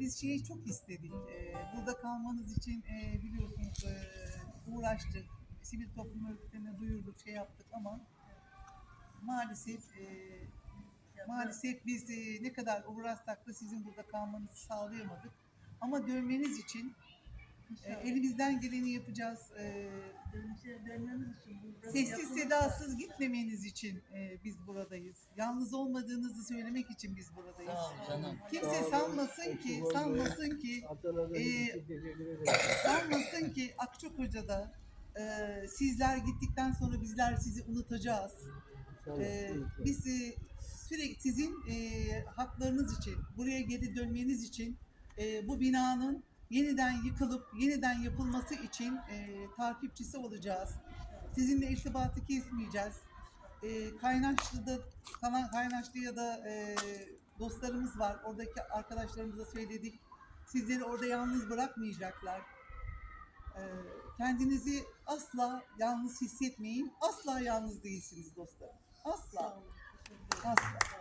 biz şeyi çok istedik. E, burada kalmanız için e, biliyorsunuz e, uğraştık. Sivil toplum örgütlerine duyurduk, şey yaptık ama maalesef e, maalesef biz e, ne kadar uğraşsak da sizin burada kalmanızı sağlayamadık. Ama dönmeniz için e, elimizden geleni yapacağız. E, Dönmemiz için burada Sessiz yapılmış sedasız gitmemeniz için e, biz buradayız. Yalnız olmadığınızı söylemek için biz buradayız. Sağ ol canım. Kimse sanmasın ki, sanmasın ki, Ee, sanmasın ki Akçakoca'da e, sizler gittikten sonra bizler sizi unutacağız. E, biz e, sürekli sizin e, haklarınız için, buraya geri dönmeniz için e, bu binanın yeniden yıkılıp yeniden yapılması için e, takipçisi olacağız. Sizinle irtibatı kesmeyeceğiz. E, Kaynaşlı'da falan Kaynaşlı ya da e, dostlarımız var. Oradaki arkadaşlarımıza söyledik. Sizleri orada yalnız bırakmayacaklar. E, kendinizi asla yalnız hissetmeyin. Asla yalnız değilsiniz dostlarım. Asla. Asla.